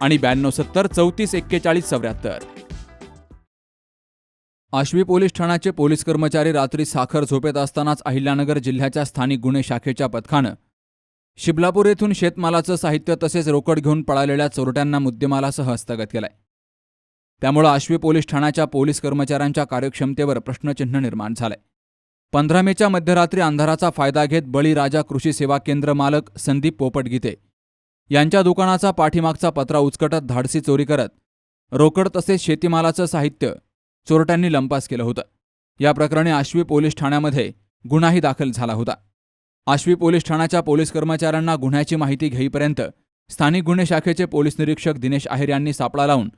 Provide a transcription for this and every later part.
आणि ब्याण्णव सत्तर चौतीस एक्केचाळीस चौऱ्याहत्तर. आश्वी पोलीस ठाण्याचे पोलीस कर्मचारी रात्री साखर झोपेत असतानाच अहिल्यानगर जिल्ह्याच्या स्थानिक गुन्हे शाखेच्या पथकानं शिबलापूर येथून शेतमालाचं साहित्य तसेच रोकड घेऊन पळालेल्या चोरट्यांना मुद्देमालासह हस्तगत केलाय. त्यामुळे आश्वी पोलीस ठाण्याच्या पोलीस कर्मचाऱ्यांच्या कार्यक्षमतेवर प्रश्नचिन्ह निर्माण झालंय. पंधरा मेच्या मध्यरात्री अंधाराचा फायदा घेत बळीराजा कृषी सेवा केंद्र मालक संदीप पोपटगीते यांच्या दुकानाचा पाठीमागचा पत्रा उचकटत धाडसी चोरी करत रोकड तसेच शेतीमालाचं साहित्य चोरट्यांनी लंपास केलं होतं. या प्रकरणी आश्वी पोलीस ठाण्यामध्ये गुन्हाही दाखल झाला होता. आश्वी पोलीस ठाण्याच्या पोलीस कर्मचाऱ्यांना गुन्ह्याची माहिती घेईपर्यंत स्थानिक गुन्हे शाखेचे पोलीस निरीक्षक दिनेश आहेर यांनी सापळा लावून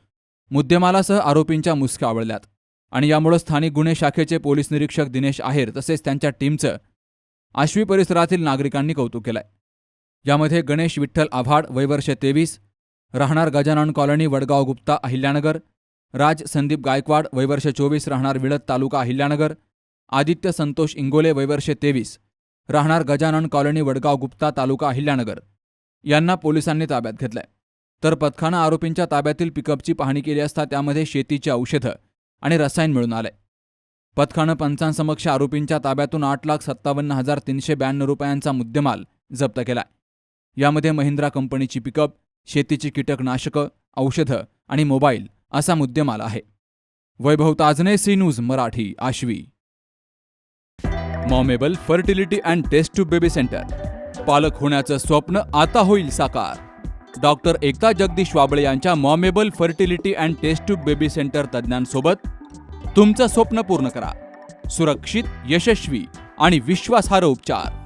मुद्देमालासह आरोपींच्या मुसक्या आवळल्यात आणि यामुळे स्थानिक गुन्हे शाखेचे पोलीस निरीक्षक दिनेश आहेर तसेच त्यांच्या टीमचं आश्वी परिसरातील नागरिकांनी कौतुक केलंय. यामध्ये गणेश विठ्ठल आव्हाड वयवर्ष तेवीस राहणार गजानन कॉलनी वडगाव गुप्ता अहिल्यानगर राज संदीप गायकवाड वयवर्ष चोवीस राहणार विळद तालुका अहिल्यानगर आदित्य संतोष इंगोले वयवर्ष तेवीस राहणार गजानन कॉलनी वडगाव गुप्ता तालुका अहिल्यानगर. यांना पोलिसांनी ताब्यात घेतलंय. तर पथकानं आरोपींच्या ताब्यातील पिकअपची पाहणी केली असता त्यामध्ये शेतीची औषधं आणि रसायन मिळून आलंय. पथकानं पंचांसमक्ष आरोपींच्या ताब्यातून आठ लाख सत्तावन्न हजार तीनशे ब्याण्णव रुपयांचा मुद्देमाल जप्त केलाय. यामध्ये महिंद्रा कंपनीची पिकअप शेतीची कीटकनाशकं औषधं आणि मोबाईल असा मुद्देमाल आहे. Vaibhav Tajne C news Marathi Ashvi. Momable fertility and test tube baby centre. पालक होण्याचं स्वप्न आता होईल साकार. डॉक्टर एकता जगदीश वाबळे यांच्या Momable fertility and test tube baby centre तज्ज्ञांसोबत तुमचं स्वप्न पूर्ण करा. सुरक्षित यशस्वी आणि विश्वासार्ह उपचार.